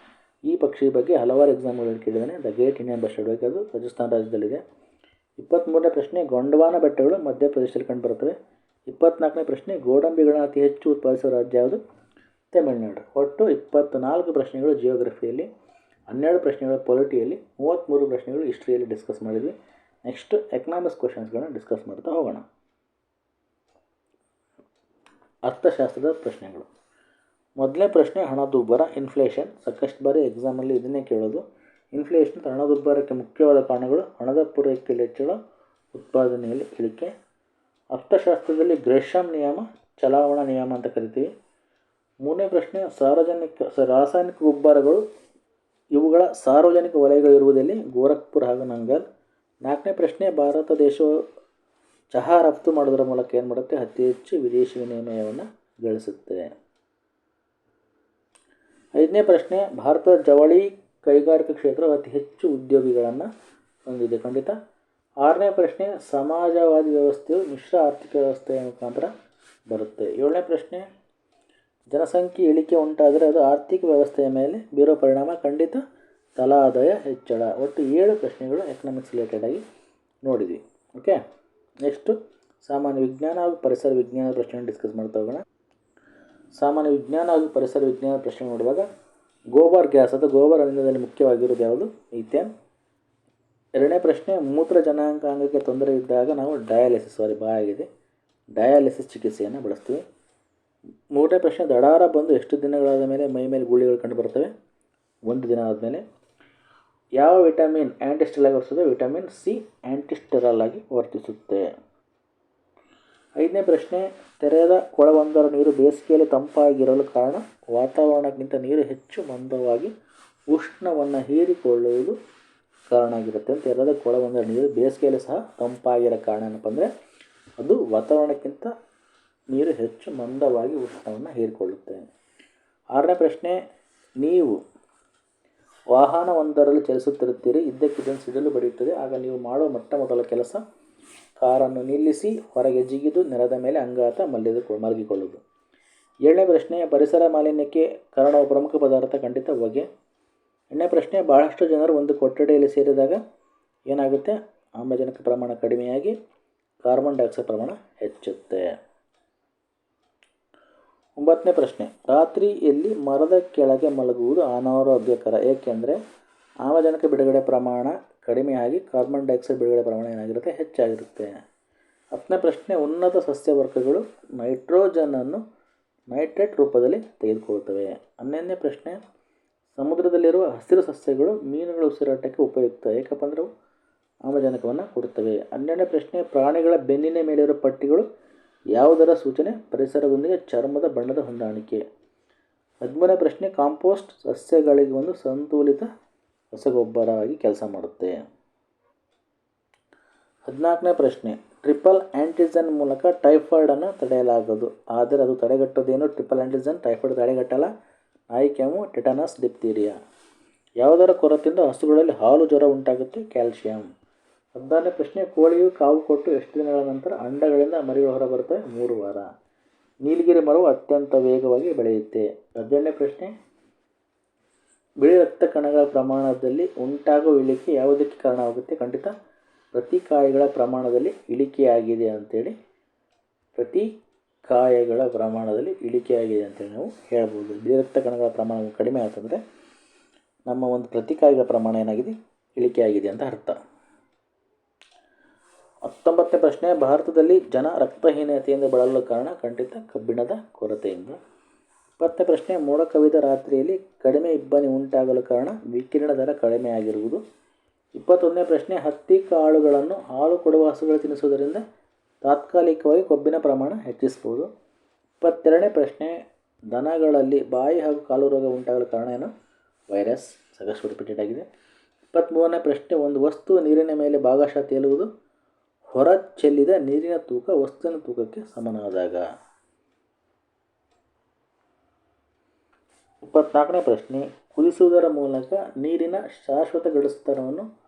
ಈ ಪಕ್ಷಿ ಬಗ್ಗೆ ಹಲವಾರು ಎಕ್ಸಾಮ್ಗಳಲ್ಲಿ ಕೇಳಿದ್ದಾನೆ. ದ ಗ್ರೇಟ್ ಇಂಡಿಯನ್ ಬಸ್ಟರ್ಡ್ ಬಗ್ಗೆ ಅದು ರಾಜಸ್ಥಾನ ರಾಜ್ಯದಲ್ಲಿದೆ. ಇಪ್ಪತ್ತ್ಮೂರನೇ ಪ್ರಶ್ನೆ, ಗೊಂಡವಾನ ಬೆಟ್ಟಗಳು ಮಧ್ಯಪ್ರದೇಶದಲ್ಲಿ ಕಂಡುಬರುತ್ತವೆ. ಇಪ್ಪತ್ನಾಲ್ಕನೇ ಪ್ರಶ್ನೆ ಗೋಡಂಬಿಗಳನ್ನ ಅತಿ ಹೆಚ್ಚು ಉತ್ಪಾದಿಸುವ ರಾಜ್ಯ ಯಾವುದು? ತಮಿಳುನಾಡು. ಒಟ್ಟು ಇಪ್ಪತ್ತ್ನಾಲ್ಕು ಪ್ರಶ್ನೆಗಳು ಜಿಯೋಗ್ರಫಿಯಲ್ಲಿ ಹನ್ನೆರಡು ಪ್ರಶ್ನೆಗಳು ಪೊಲಿಟಿಯಲ್ಲಿ ಮೂವತ್ತ್ಮೂರು ಪ್ರಶ್ನೆಗಳು ಹಿಸ್ಟ್ರಿಯಲ್ಲಿ ಡಿಸ್ಕಸ್ ಮಾಡಿದ್ವಿ. ನೆಕ್ಸ್ಟ್ ಎಕನಾಮಿಕ್ಸ್ ಕ್ವಶನ್ಸ್ಗಳನ್ನ ಡಿಸ್ಕಸ್ ಮಾಡ್ತಾ ಹೋಗೋಣ. ಅರ್ಥಶಾಸ್ತ್ರದ ಪ್ರಶ್ನೆಗಳು. ಮೊದಲನೇ ಪ್ರಶ್ನೆ ಹಣದುಬ್ಬರ ಇನ್ಫ್ಲೇಷನ್ ಸಾಕಷ್ಟು ಬಾರಿ ಎಕ್ಸಾಮಲ್ಲಿ ಇದನ್ನೇ ಕೇಳೋದು. ಇನ್ಫ್ಲೇಷನ್ ಹಣದುಬ್ಬರಕ್ಕೆ ಮುಖ್ಯವಾದ ಕಾರಣಗಳು ಹಣದ ಪೂರೈಕೆಯಲ್ಲಿ ಹೆಚ್ಚಳ ಉತ್ಪಾದನೆಯಲ್ಲಿ ಇಳಿಕೆ. ಅರ್ಥಶಾಸ್ತ್ರದಲ್ಲಿ ಗ್ರೇಷಮ್ ನಿಯಮ, ಚಲಾವಣಾ ನಿಯಮ ಅಂತ ಕರಿತೀವಿ. ಮೂರನೇ ಪ್ರಶ್ನೆ, ಸಾರ್ವಜನಿಕ ರಾಸಾಯನಿಕ ಗೊಬ್ಬರಗಳು, ಇವುಗಳ ಸಾರ್ವಜನಿಕ ವಲಯಗಳು ಇರುವುದೆಲ್ಲಿ? ಗೋರಖ್ಪುರ್ ಹಾಗೂ ನಂಗಲ್. ನಾಲ್ಕನೇ ಪ್ರಶ್ನೆ, ಭಾರತ ದೇಶವು ಚಹಾ ರಫ್ತು ಮಾಡೋದರ ಮೂಲಕ ಏನು ಮಾಡುತ್ತೆ? ಅತಿ ಹೆಚ್ಚು ವಿದೇಶಿ ವಿನಿಮಯವನ್ನು ಗಳಿಸುತ್ತೆ. ಐದನೇ ಪ್ರಶ್ನೆ, ಭಾರತದ ಜವಳಿ ಕೈಗಾರಿಕಾ ಕ್ಷೇತ್ರವು ಅತಿ ಹೆಚ್ಚು ಉದ್ಯೋಗಿಗಳನ್ನು ಹೊಂದಿದೆ, ಖಂಡಿತ. ಆರನೇ ಪ್ರಶ್ನೆ, ಸಮಾಜವಾದಿ ವ್ಯವಸ್ಥೆಯು ಮಿಶ್ರ ಆರ್ಥಿಕ ವ್ಯವಸ್ಥೆಯ ಮುಖಾಂತರ ಬರುತ್ತೆ. ಏಳನೇ ಪ್ರಶ್ನೆ, ಜನಸಂಖ್ಯೆ ಇಳಿಕೆ ಉಂಟಾದರೆ ಅದು ಆರ್ಥಿಕ ವ್ಯವಸ್ಥೆಯ ಮೇಲೆ ಬೀರೋ ಪರಿಣಾಮ, ಖಂಡಿತ. ತಲಾ ಆದಾಯ ಹೆಚ್ಚಳ. ಒಟ್ಟು ಏಳು ಪ್ರಶ್ನೆಗಳು ಎಕನಾಮಿಕ್ಸ್ ರಿಲೇಟೆಡ್ ಆಗಿ ನೋಡಿದ್ವಿ. ಓಕೆ ನೆಕ್ಸ್ಟು ಸಾಮಾನ್ಯ ವಿಜ್ಞಾನ ಹಾಗೂ ಪರಿಸರ ವಿಜ್ಞಾನ ಪ್ರಶ್ನೆ ಡಿಸ್ಕಸ್ ಮಾಡ್ತಾ ಹೋಗೋಣ. ಸಾಮಾನ್ಯ ವಿಜ್ಞಾನ ಹಾಗೂ ಪರಿಸರ ವಿಜ್ಞಾನ ಪ್ರಶ್ನೆ ನೋಡುವಾಗ ಗೋಬರ್ ಗ್ಯಾಸ್ ಅಥವಾ ಗೋಬರ್ ಅನಿಲದಲ್ಲಿ ಮುಖ್ಯವಾಗಿರೋದು ಯಾವುದು? ಈಥೇನ್. ಎರಡನೇ ಪ್ರಶ್ನೆ, ಮೂತ್ರ ಜನಾಂಗಾಂಗಕ್ಕೆ ತೊಂದರೆ ಇದ್ದಾಗ ನಾವು ಡಯಾಲಿಸಿಸ್, ಸಾರಿ ಬಾಯಾಗಿದೆ ಡಯಾಲಿಸಿಸ್ ಚಿಕಿತ್ಸೆಯನ್ನು ಬಳಸ್ತೀವಿ. ಮೂರನೇ ಪ್ರಶ್ನೆ, ದಡಾರ ಬಂದು ಎಷ್ಟು ದಿನಗಳಾದ ಮೇಲೆ ಮೈ ಮೇಲೆ ಗುಳಿಗಳು ಕಂಡುಬರ್ತವೆ ಒಂದು ದಿನ ಆದಮೇಲೆ. ಯಾವ ವಿಟಮಿನ್ ಆ್ಯಂಟಿಸ್ಟೆರಲ್ ಆಗಿ ವಿಟಮಿನ್ ಸಿ ಆ್ಯಂಟಿಸ್ಟೆರಲ್ ಆಗಿ ವರ್ತಿಸುತ್ತೆ. ಐದನೇ ಪ್ರಶ್ನೆ, ತೆರೆದ ಕೊಳವೊಂದರ ನೀರು ಬೇಸಿಗೆಯಲ್ಲಿ ತಂಪಾಗಿರಲು ಕಾರಣ ವಾತಾವರಣಕ್ಕಿಂತ ನೀರು ಹೆಚ್ಚು ಮಂದವಾಗಿ ಉಷ್ಣವನ್ನು ಹೀರಿಕೊಳ್ಳುವುದು ಕಾರಣ ಆಗಿರುತ್ತೆ. ತೆರೆದ ಕೊಳವೊಂದರ ನೀರು ಬೇಸಿಗೆಯಲ್ಲಿ ಸಹ ತಂಪಾಗಿರೋ ಕಾರಣ ಏನಪ್ಪ ಅಂದರೆ, ಅದು ವಾತಾವರಣಕ್ಕಿಂತ ನೀರು ಹೆಚ್ಚು ಮಂದವಾಗಿ ಉಷ್ಣವನ್ನು ಹೀರಿಕೊಳ್ಳುತ್ತೆ. ಆರನೇ ಪ್ರಶ್ನೆ, ನೀವು ವಾಹನವೊಂದರಲ್ಲಿ ಚಲಿಸುತ್ತಿರುತ್ತೀರಿ, ಇದ್ದಕ್ಕಿದ್ದಂತೆ ಸಿಡಿಲು ಬಡಿಯುತ್ತದೆ, ಆಗ ನೀವು ಮಾಡುವ ಮೊಟ್ಟ ಮೊದಲ ಕೆಲಸ ಕಾರನ್ನು ನಿಲ್ಲಿಸಿ ಹೊರಗೆ ಜಿಗಿದು ನೆಲದ ಮೇಲೆ ಅಂಗಾತ ಮಲ್ಲಿದು ಮಲಗಿಕೊಳ್ಳುವುದು. ಏಳನೇ ಪ್ರಶ್ನೆ, ಪರಿಸರ ಮಾಲಿನ್ಯಕ್ಕೆ ಕಾರಣವು ಪ್ರಮುಖ ಪದಾರ್ಥ ಖಂಡಿತ ಹೊಗೆ. ಎಣ್ಣೆ ಪ್ರಶ್ನೆ, ಬಹಳಷ್ಟು ಜನರು ಒಂದು ಕೊಠಡಿಯಲ್ಲಿ ಸೇರಿದಾಗ ಏನಾಗುತ್ತೆ? ಆಮ್ಲಜನಕ ಪ್ರಮಾಣ ಕಡಿಮೆಯಾಗಿ ಕಾರ್ಬನ್ ಡೈಆಕ್ಸೈಡ್ ಪ್ರಮಾಣ ಹೆಚ್ಚುತ್ತೆ. ಒಂಬತ್ತನೇ ಪ್ರಶ್ನೆ, ರಾತ್ರಿಯಲ್ಲಿ ಮರದ ಕೆಳಗೆ ಮಲಗುವುದು ಅನಾರೋಗ್ಯಕರ, ಏಕೆಂದರೆ ಆಮ್ಲಜನಕ ಬಿಡುಗಡೆ ಪ್ರಮಾಣ ಕಡಿಮೆಯಾಗಿ ಕಾರ್ಬನ್ ಡೈಆಕ್ಸೈಡ್ ಬಿಡುಗಡೆ ಪ್ರಮಾಣ ಏನಾಗಿರುತ್ತೆ? ಹೆಚ್ಚಾಗಿರುತ್ತೆ. ಹತ್ತನೇ ಪ್ರಶ್ನೆ, ಉನ್ನತ ಸಸ್ಯವರ್ಗಗಳು ನೈಟ್ರೋಜನನ್ನು ನೈಟ್ರೇಟ್ ರೂಪದಲ್ಲಿ ತೆಗೆದುಕೊಳ್ಳುತ್ತವೆ. ಹನ್ನೊಂದನೇ ಪ್ರಶ್ನೆ, ಸಮುದ್ರದಲ್ಲಿರುವ ಹಸಿರು ಸಸ್ಯಗಳು ಮೀನುಗಳ ಉಸಿರಾಟಕ್ಕೆ ಉಪಯುಕ್ತ ಏಕಪ್ಪ ಆಮ್ಲಜನಕವನ್ನು ಕೊಡುತ್ತವೆ. ಹನ್ನೆರಡನೇ ಪ್ರಶ್ನೆ, ಪ್ರಾಣಿಗಳ ಬೆನ್ನಿನ ಮೇಲಿರುವ ಪಟ್ಟಿಗಳು ಯಾವುದರ ಸೂಚನೆ? ಪರಿಸರದೊಂದಿಗೆ ಚರ್ಮದ ಬಣ್ಣದ ಹೊಂದಾಣಿಕೆ. ಹದಿಮೂರನೇ ಪ್ರಶ್ನೆ, ಕಾಂಪೋಸ್ಟ್ ಸಸ್ಯಗಳಿಗೆ ಒಂದು ಸಂತುಲಿತ ರಸಗೊಬ್ಬರವಾಗಿ ಕೆಲಸ ಮಾಡುತ್ತೆ. ಹದಿನಾಲ್ಕನೇ ಪ್ರಶ್ನೆ, ಟ್ರಿಪಲ್ ಆ್ಯಂಟಿಜನ್ ಮೂಲಕ ಟೈಫಾಯ್ಡನ್ನು ತಡೆಯಲಾಗದು. ಆದರೆ ಅದು ತಡೆಗಟ್ಟೋದೇನು ಟ್ರಿಪಲ್ ಆ್ಯಂಟಿಜನ್ ಟೈಫಾಯ್ಡ್ ತಡೆಗಟ್ಟಲ್ಲ ನಾಯಿ ಕೆಮ್ಮು, ಟೆಟನಸ್, ಡಿಪ್ತೀರಿಯಾ? ಯಾವುದರ ಕೊರತೆಯಿಂದ ಹಸುಗಳಲ್ಲಿ ಹಾಲು ಜ್ವರ ಉಂಟಾಗುತ್ತೆ? ಕ್ಯಾಲ್ಶಿಯಂ. ಹದಿನಾರನೇ ಪ್ರಶ್ನೆ, ಕೋಳಿಯು ಕಾವು ಕೊಟ್ಟು ಎಷ್ಟು ದಿನಗಳ ನಂತರ ಅಂಡಗಳಿಂದ ಮರಿಗಳು ಹೊರಬರುತ್ತವೆ? ಮೂರು ವಾರ. ನೀಲಗಿರಿ ಮರವು ಅತ್ಯಂತ ವೇಗವಾಗಿ ಬೆಳೆಯುತ್ತೆ. ಹದಿನೇಳನೇ ಪ್ರಶ್ನೆ ಬಿಳಿ ರಕ್ತ ಕಣಗಳ ಪ್ರಮಾಣದಲ್ಲಿ ಉಂಟಾಗುವ ಇಳಿಕೆ ಯಾವುದಕ್ಕೆ ಕಾರಣವಾಗುತ್ತೆ? ಖಂಡಿತ ಪ್ರತಿಕಾಯಗಳ ಪ್ರಮಾಣದಲ್ಲಿ ಇಳಿಕೆಯಾಗಿದೆ ಪ್ರತಿ ಕಾಯಗಳ ಪ್ರಮಾಣದಲ್ಲಿ ಇಳಿಕೆಯಾಗಿದೆ ಅಂತೇಳಿ ನಾವು ಹೇಳ್ಬೋದು. ಬಿಳಿ ರಕ್ತ ಕಣಗಳ ಪ್ರಮಾಣ ಕಡಿಮೆ ಆಯ್ತಂದರೆ ನಮ್ಮ ಒಂದು ಪ್ರತಿಕಾಯಗಳ ಪ್ರಮಾಣ ಏನಾಗಿದೆ? ಇಳಿಕೆಯಾಗಿದೆ ಅಂತ ಅರ್ಥ. ಹತ್ತೊಂಬತ್ತನೇ ಪ್ರಶ್ನೆ, ಭಾರತದಲ್ಲಿ ಜನ ರಕ್ತಹೀನತೆಯಿಂದ ಬಳಲಲು ಕಾರಣ ಖಂಡಿತ ಕಬ್ಬಿಣದ ಕೊರತೆಯಿಂದ ಇಪ್ಪತ್ತನೇ ಪ್ರಶ್ನೆ ಮೋಡ ಕವಿದ ರಾತ್ರಿಯಲ್ಲಿ ಕಡಿಮೆ ಇಬ್ಬನಿ ಉಂಟಾಗಲು ಕಾರಣ ವಿಕಿರಣ ದರ ಕಡಿಮೆ ಆಗಿರುವುದು. ಇಪ್ಪತ್ತೊಂದನೇ ಪ್ರಶ್ನೆ, ಹತ್ತಿ ಕಾಳುಗಳನ್ನು ಹಾಲು ಕೊಡುವ ಹಸುಗಳು ತಿನ್ನಿಸುವುದರಿಂದ ತಾತ್ಕಾಲಿಕವಾಗಿ ಕೊಬ್ಬಿನ ಪ್ರಮಾಣ ಹೆಚ್ಚಿಸ್ಬೋದು ಇಪ್ಪತ್ತೆರಡನೇ ಪ್ರಶ್ನೆ, ದನಗಳಲ್ಲಿ ಬಾಯಿ ಹಾಗೂ ಕಾಲು ರೋಗ ಉಂಟಾಗಲು ಕಾರಣ ಏನು? ವೈರಸ್, ಸಾಕಷ್ಟು ರಿಪೀಟೆಡ್ ಆಗಿದೆ. ಇಪ್ಪತ್ತ್ಮೂರನೇ ಪ್ರಶ್ನೆ, ಒಂದು ವಸ್ತು ನೀರಿನ ಮೇಲೆ ಭಾಗಶಃ ತೇಲುವುದು, ಹೊರ ಚೆಲ್ಲಿದ ನೀರಿನ ತೂಕ ವಸ್ತುವಿನ ತೂಕಕ್ಕೆ ಸಮನಾದಾಗ. ಇಪ್ಪತ್ನಾಲ್ಕನೇ ಪ್ರಶ್ನೆ, ಕುದಿಸುವುದರ ಮೂಲಕ ನೀರಿನ ಶಾಶ್ವತ ಗಡಿಸ್ತರವನ್ನು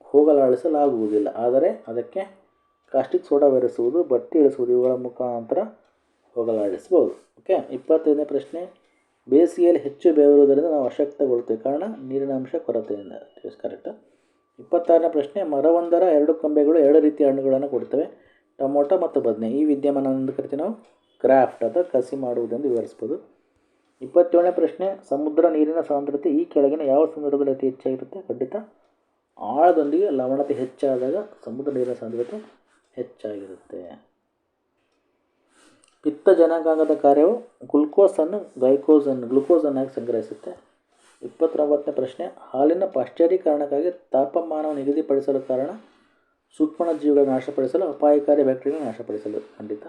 ಹೋಗಲಾಡಿಸಲಾಗುವುದಿಲ್ಲ. ಆದರೆ ಅದಕ್ಕೆ ಕಾಸ್ಟಿಕ್ ಸೋಡಾ ಬೆರೆಸುವುದು, ಬಟ್ಟೆ ಇಳಿಸುವುದು, ಇವುಗಳ ಮುಖಾಂತರ ಹೋಗಲಾಡಿಸಬಹುದು. ಓಕೆ, ಇಪ್ಪತ್ತೈದನೇ ಪ್ರಶ್ನೆ, ಬೇಸಿಗೆಯಲ್ಲಿ ಹೆಚ್ಚು ಬೆವರುವುದರಿಂದ ನಾವು ಅಶಕ್ತಗೊಳ್ಳುತ್ತೇವೆ. ಕಾರಣ, ನೀರಿನ ಅಂಶ ಕೊರತೆಯಿಂದ. ಕರೆಕ್ಟ್ ಇಪ್ಪತ್ತಾರನೇ ಪ್ರಶ್ನೆ, ಮರವೊಂದರ ಎರಡು ಕೊಂಬೆಗಳು ಎರಡು ರೀತಿಯ ಹಣ್ಣುಗಳನ್ನು ಕೊಡ್ತವೆ ಟೊಮೊಟೊ ಮತ್ತು ಬದನೆ. ಈ ವಿದ್ಯಮಾನ ಕರಿತೀವಿ ನಾವು. ಕ್ರಾಫ್ಟ್ ಅಥವಾ ಕಸಿ ಮಾಡುವುದೆಂದು ವಿವರಿಸ್ಬೋದು ಇಪ್ಪತ್ತೇಳನೇ ಪ್ರಶ್ನೆ, ಸಮುದ್ರ ನೀರಿನ ಸಾಂದ್ರತೆ ಈ ಕೆಳಗಿನ ಯಾವ ಸಂದರ್ಭದಲ್ಲಿ ಅತಿ ಹೆಚ್ಚಾಗಿರುತ್ತೆ? ಖಂಡಿತ ಆಳದೊಂದಿಗೆ ಲವಣತೆ ಹೆಚ್ಚಾದಾಗ ಸಮುದ್ರ ನೀರಿನ ಸಾಂದ್ರತೆ ಹೆಚ್ಚಾಗಿರುತ್ತೆ. ಪಿತ್ತ ಜನಾಂಗಾಂಗದ ಕಾರ್ಯವು ಗ್ಲುಕೋಸನ್ನು ಗ್ಲೈಕೋಸನ್ನು ಗ್ಲುಕೋಸನ್ನಾಗಿ ಸಂಗ್ರಹಿಸುತ್ತೆ. ಇಪ್ಪತ್ತೊಂಬತ್ತನೇ ಪ್ರಶ್ನೆ, ಹಾಲಿನ ಪಾಶ್ಚರೀಕರಣಕ್ಕಾಗಿ ತಾಪಮಾನವನ್ನು ನಿಗದಿಪಡಿಸಲು ಕಾರಣ ಸೂಕ್ಷ್ಮಣ ಜೀವಿಗಳನ್ನು ನಾಶಪಡಿಸಲು ಅಪಾಯಕಾರಿ ಬ್ಯಾಕ್ಟೀರಿಯಾ ನಾಶಪಡಿಸಲು. ಖಂಡಿತ.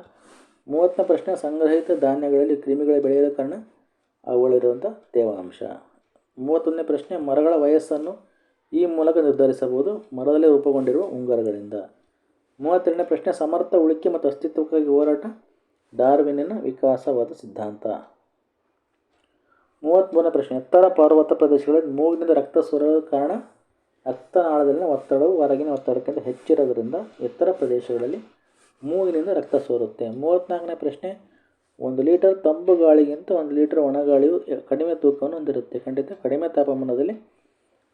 ಮೂವತ್ತನೇ ಪ್ರಶ್ನೆ, ಸಂಗ್ರಹಿತ ಧಾನ್ಯಗಳಲ್ಲಿ ಕ್ರಿಮಿಗಳು ಬೆಳೆಯಲು ಕಾರಣ ಅವುಗಳಿರುವಂಥ ತೇವಾಂಶ. ಮೂವತ್ತೊಂದನೇ ಪ್ರಶ್ನೆ, ಮರಗಳ ವಯಸ್ಸನ್ನು ಈ ಮೂಲಕ ನಿರ್ಧರಿಸಬಹುದು. ಮರದಲ್ಲಿ ರೂಪುಗೊಂಡಿರುವ ಉಂಗರಗಳಿಂದ. ಮೂವತ್ತೆರಡನೇ ಪ್ರಶ್ನೆ, ಸಮರ್ಥ, ಉಳಿಕೆ ಮತ್ತು ಅಸ್ತಿತ್ವಕ್ಕಾಗಿ ಹೋರಾಟ, ಡಾರ್ವಿನಿನ ವಿಕಾಸವಾದ ಸಿದ್ಧಾಂತ. ಮೂವತ್ತ್ಮೂರನೇ ಪ್ರಶ್ನೆ, ಎತ್ತರ ಪರ್ವತ ಪ್ರದೇಶಗಳಲ್ಲಿ ಮೂಗಿನಿಂದ ರಕ್ತ ಸುರಲು ಕಾರಣ ರಕ್ತನಾಳದಲ್ಲಿನ ಒತ್ತಡವು ಹೊರಗಿನ ಒತ್ತಡಕ್ಕಿಂತ ಹೆಚ್ಚಿರೋದರಿಂದ ಎತ್ತರ ಪ್ರದೇಶಗಳಲ್ಲಿ ಮೂಗಿನಿಂದ ರಕ್ತ ಸೋರುತ್ತೆ. ಮೂವತ್ತ್ನಾಲ್ಕನೇ ಪ್ರಶ್ನೆ ಒಂದು ಲೀಟರ್ ತಂಪು ಗಾಳಿಗಿಂತ ಒಂದು ಲೀಟರ್ ಒಣಗಾಳಿಯು ಕಡಿಮೆ ತೂಕವನ್ನು ಹೊಂದಿರುತ್ತೆ. ಖಂಡಿತ ಕಡಿಮೆ ತಾಪಮಾನದಲ್ಲಿ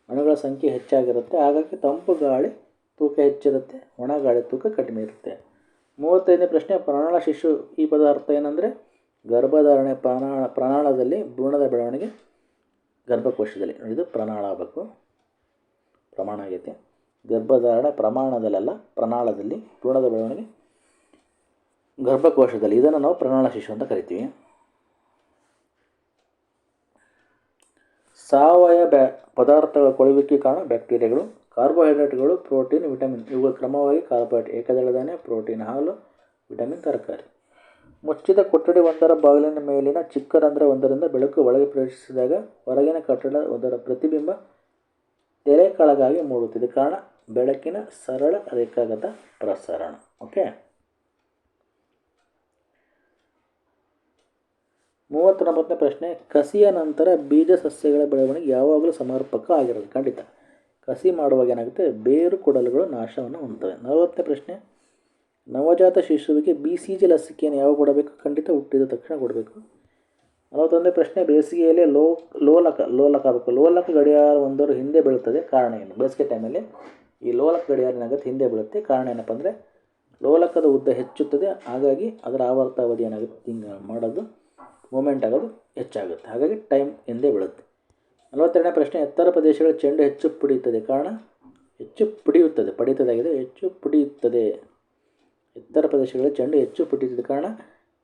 ಅಣುಗಳ ಸಂಖ್ಯೆ ಹೆಚ್ಚಾಗಿರುತ್ತೆ. ಹಾಗಾಗಿ ತಂಪು ಗಾಳಿ ತೂಕ ಹೆಚ್ಚಿರುತ್ತೆ, ಒಣ ಗಾಳಿ ತೂಕ ಕಡಿಮೆ ಇರುತ್ತೆ. ಮೂವತ್ತೈದನೇ ಪ್ರಶ್ನೆ ಪ್ರಾಣ ಶಿಶು ಈ ಪದ ಅರ್ಥ ಏನಂದರೆ? ಗರ್ಭಧಾರಣೆ ಪ್ರಾಣ, ಪ್ರಾಣಾಳದಲ್ಲಿ ಭ್ರೂಣದ ಬೆಳವಣಿಗೆ ಗರ್ಭಕೋಶದಲ್ಲಿ. ಇದು ಪ್ರಣಾಳ ಆಗಬೇಕು. ಪ್ರಮಾಣ ಆಗೈತೆ. ಗರ್ಭಧಾರಣೆ ಪ್ರಮಾಣದಲ್ಲೆಲ್ಲ ಪ್ರಾಣಾಳದಲ್ಲಿ ಭ್ರೂಣದ ಬೆಳವಣಿಗೆ ಗರ್ಭಕೋಶದಲ್ಲಿ ಇದನ್ನು ನಾವು ಪ್ರಣಾಳ ಶಿಶು ಅಂತ ಕರಿತೀವಿ. ಸಾವಯವ ಬ್ಯಾ, ಪದಾರ್ಥಗಳ ಕೊಳುವಿಕೆ ಕಾರಣ ಬ್ಯಾಕ್ಟೀರಿಯಾಗಳು, ಕಾರ್ಬೋಹೈಡ್ರೇಟ್ಗಳು, ಪ್ರೋಟೀನ್, ವಿಟಮಿನ್ ಇವುಗಳು ಕ್ರಮವಾಗಿ ಕಾರ್ಬೋಹೈಡ್ರೇಟ್, ಏಕದಳ ಧಾನ್ಯ, ಪ್ರೋಟೀನ್, ಹಾಲು, ವಿಟಮಿನ್, ತರಕಾರಿ. ಮುಚ್ಚಿದ ಕೊಠಡಿ ಒಂದರ ಬಾಗಿಲಿನ ಮೇಲಿನ ಚಿಕ್ಕ ರಂಧ್ರ ಒಂದರಿಂದ ಬೆಳಕು ಒಳಗೆ ಪ್ರವೇಶಿಸಿದಾಗ ಹೊರಗಿನ ಕಟ್ಟಡ ಒಂದರ ಪ್ರತಿಬಿಂಬ ತೆರೆ ಕಳಗಾಗಿ ಮೂಡುತ್ತಿದೆ. ಕಾರಣ, ಬೆಳಕಿನ ಸರಳ ರೇಖಾಗತ ಪ್ರಸರಣ. ಓಕೆ ಮೂವತ್ತೊಂಬತ್ತನೇ ಪ್ರಶ್ನೆ, ಕಸಿಯ ನಂತರ ಬೀಜ ಸಸ್ಯಗಳ ಬೆಳವಣಿಗೆ ಯಾವಾಗಲೂ ಸಮರ್ಪಕ ಆಗಿರೋದು ಖಂಡಿತ. ಕಸಿ ಮಾಡುವಾಗ ಏನಾಗುತ್ತೆ? ಬೇರು ಕೊಡಲುಗಳು ನಾಶವನ್ನು ಹೊಂದುತ್ತವೆ. ನಲವತ್ತನೇ ಪ್ರಶ್ನೆ, ನವಜಾತ ಶಿಶುವಿಗೆ ಬಿ ಸಿ ಜಿ ಲಸಿಕೆಯನ್ನು ಯಾವಾಗ ಕೊಡಬೇಕು? ಖಂಡಿತ ಹುಟ್ಟಿದ ತಕ್ಷಣ ಕೊಡಬೇಕು. ನಲವತ್ತೊಂದನೇ ಪ್ರಶ್ನೆ, ಬೇಸಿಗೆಯಲ್ಲಿ ಲೋ, ಲೋಲಕ ಲೋಲಕ ಆಗಬೇಕು. ಲೋಲಕ ಗಡಿಯಾರ ಒಂದರ ಹಿಂದೆ ಬೀಳುತ್ತದೆ. ಕಾರಣ ಏನು? ಬೇಸಿಗೆ ಟೈಮಲ್ಲಿ ಈ ಲೋಲಕ ಗಡಿಯಾರ ಏನಾಗುತ್ತೆ ಹಿಂದೆ ಬೀಳುತ್ತೆ. ಕಾರಣ ಏನಪ್ಪ ಅಂದರೆ, ಲೋಲಕದ ಉದ್ದ ಹೆಚ್ಚುತ್ತದೆ. ಹಾಗಾಗಿ ಅದರ ಆವರ್ತಾವಧಿ ಏನಾಗುತ್ತೆ? ಹಿಂಗೆ ಮಾಡೋದು. ಮೂಮೆಂಟ್ ಆಗೋದು ಹೆಚ್ಚಾಗುತ್ತೆ. ಹಾಗಾಗಿ ಟೈಮ್ ಹಿಂದೆ ಬೀಳುತ್ತೆ. ನಲವತ್ತೆರಡನೇ ಪ್ರಶ್ನೆ, ಎತ್ತರ ಪ್ರದೇಶಗಳ ಚೆಂಡು ಹೆಚ್ಚು ಪುಡಿಯುತ್ತದೆ. ಕಾರಣ? ಹೆಚ್ಚು ಪುಡಿಯುತ್ತದೆ. ಪಡೆಯುತ್ತದಾಗಿದೆ ಹೆಚ್ಚು ಪುಡಿಯುತ್ತದೆ. ಎತ್ತರ ಪ್ರದೇಶಗಳ ಚೆಂಡು ಹೆಚ್ಚು ಪುಡಿಯುತ್ತದೆ. ಕಾರಣ?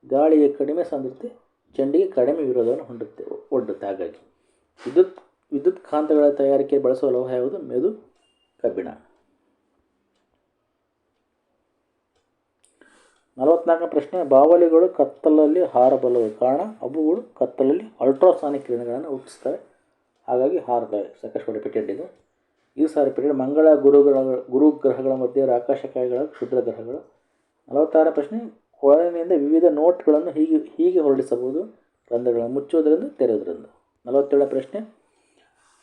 ಗಾಳಿಯ ಕಡಿಮೆ ಸಾಂದ್ರತೆ, ಚೆಂಡಿಗೆ ಕಡಿಮೆ ವಿರೋಧವನ್ನು ಹೊಂದುತ್ತೆ, ಒಡ್ಡುತ್ತೆ. ಹಾಗಾಗಿ ವಿದ್ಯುತ್ ವಿದ್ಯುತ್ ಕಾಂತಗಳ ತಯಾರಿಕೆ ಬಳಸುವ ಲೋಹ ಯಾವುದು? ಮೆದು ಕಬ್ಬಿಣ. ನಲವತ್ನಾಲ್ಕನೇ ಪ್ರಶ್ನೆ, ಬಾವಲಿಗಳು ಕತ್ತಲಲ್ಲಿ ಹಾರಬಲ್ಲವು. ಕಾರಣ, ಅವುಗಳು ಕತ್ತಲಲ್ಲಿ ಅಲ್ಟ್ರಾಸಾನಿಕ್ ಕಿರಣಗಳನ್ನು ಹುಟ್ಟಿಸ್ತವೆ ಹಾಗಾಗಿ ಹಾರ್ತವೆ ಸಾಕಷ್ಟು ರಿಪೀಟೆಡ್ ಇದು. ಇದು ಸಹ ರಿಪೀಟೆಡ್ ಮಂಗಳ ಗುರುಗಳ, ಗುರುಗ್ರಹಗಳ ಮಧ್ಯೆ ಆಕಾಶಕಾಯಿಗಳ ಕ್ಷುದ್ರ ಗ್ರಹಗಳು ನಲವತ್ತಾರನೇ ಪ್ರಶ್ನೆ, ಕೊಳಲಿನಿಂದ ವಿವಿಧ ನೋಟ್ಗಳನ್ನು ಹೀಗೆ ಹೀಗೆ ಹೊರಡಿಸಬಹುದು. ರಂಧ್ರಗಳನ್ನು ಮುಚ್ಚುವುದರಿಂದ ತೆರೆಯೋದ್ರಿಂದ ನಲವತ್ತೇಳನೇ ಪ್ರಶ್ನೆ,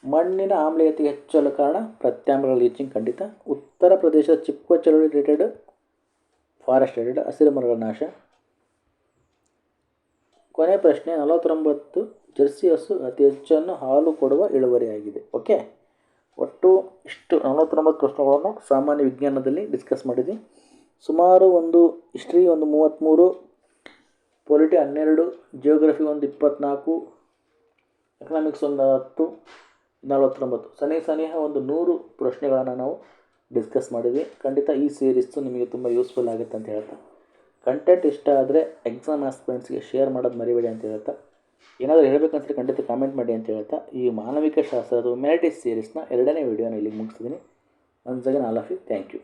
ಮಣ್ಣಿನ ಆಮ್ಲೀಯತೆ ಹೆಚ್ಚಲು ಕಾರಣ ಪ್ರತ್ಯಾಮ್ಲಗಳ ಲೀಚಿಂಗ್ ಖಂಡಿತ. ಉತ್ತರ ಪ್ರದೇಶದ ಚಿಕ್ಕ ಚಳುವಳಿ ರಿಲೇಟೆಡ್ ಫಾರೆಸ್ಟ್ ರಿಲೇಟೆಡ್ ಹಸಿರು ಮರಗಳ ನಾಶ. ಕೊನೆ ಪ್ರಶ್ನೆ, ನಲವತ್ತೊಂಬತ್ತು, ಜರ್ಸಿ ಹಸು ಅತಿ ಹೆಚ್ಚನ್ನು ಹಾಲು ಕೊಡುವ ಇಳುವರಿಯಾಗಿದೆ ಓಕೆ? ಒಟ್ಟು ಇಷ್ಟು, ನಲವತ್ತೊಂಬತ್ತು ಪ್ರಶ್ನೆಗಳನ್ನು ಸಾಮಾನ್ಯ ವಿಜ್ಞಾನದಲ್ಲಿ ಡಿಸ್ಕಸ್ ಮಾಡಿದ್ವಿ. ಸುಮಾರು ಒಂದು ಹಿಸ್ಟ್ರಿ ಒಂದು ಮೂವತ್ತ್ಮೂರು ಪೊಲಿಟಿ ಹನ್ನೆರಡು ಜಿಯೋಗ್ರಫಿ ಒಂದು ಇಪ್ಪತ್ತ್ನಾಲ್ಕು ಎಕನಾಮಿಕ್ಸ್ ಒಂದು ಹತ್ತು, ನಲವತ್ತೊಂಬತ್ತು. ಸನಿಹ ಸನಿಹ ಒಂದು ನೂರು ಪ್ರಶ್ನೆಗಳನ್ನು ನಾವು ಡಿಸ್ಕಸ್ ಮಾಡಿದ್ವಿ. ಖಂಡಿತ ಈ ಸೀರೀಸು ನಿಮಗೆ ತುಂಬ ಯೂಸ್ಫುಲ್ ಆಗುತ್ತೆ ಅಂತ ಹೇಳ್ತಾ. ಕಂಟೆಂಟ್ ಇಷ್ಟ ಆದರೆ ಎಕ್ಸಾಮ್ ಆಸ್ಪೆಂಟ್ಸ್ಗೆ ಶೇರ್ ಮಾಡೋದು ಮರಿಬೇಡಿ ಅಂತ ಹೇಳ್ತಾ. ಏನಾದರೂ ಹೇಳಬೇಕಂತೇಳಿ ಖಂಡಿತ ಕಾಮೆಂಟ್ ಮಾಡಿ ಅಂತ ಹೇಳ್ತಾ. ಈ ಮಾನವಿಕ ಶಾಸ್ತ್ರದ ಮ್ಯಾಲಿಟೀಸ್ ಸೀರೀಸ್ನ ಎರಡನೇ ವಿಡಿಯೋನ ಇಲ್ಲಿಗೆ ಮುಗಿಸ್ತಿದ್ದೀನಿ once again all of you thank you